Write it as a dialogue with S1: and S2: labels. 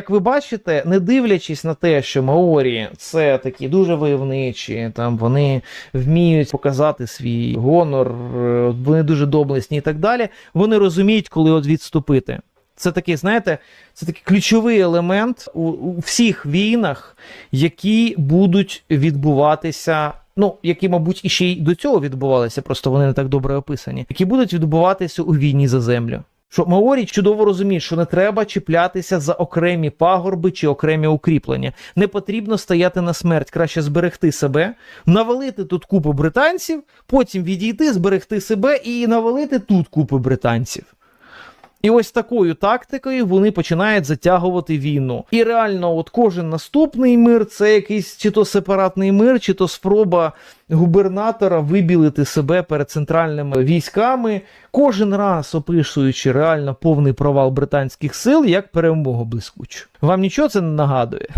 S1: Як ви бачите, не дивлячись на те, що Маорі це такі дуже войовничі, там вони вміють показати свій гонор, е, вони дуже доблесні і так далі. Вони розуміють, коли от відступити. Це такий, знаєте, це такий ключовий елемент у, у всіх війнах, які будуть відбуватися. Ну, які, мабуть, і ще й до цього відбувалися, просто вони не так добре описані, які будуть відбуватися у війні за землю. Що Маорі чудово розуміє, що не треба чіплятися за окремі пагорби чи окремі укріплення. Не потрібно стояти на смерть, краще зберегти себе, навалити тут купу британців, потім відійти, зберегти себе і навалити тут купу британців. І ось такою тактикою вони починають затягувати війну. І реально, от кожен наступний мир це якийсь чи то сепаратний мир, чи то спроба губернатора вибілити себе перед центральними військами, кожен раз описуючи реально повний провал британських сил як перемогу блискучу. Вам нічого це не нагадує?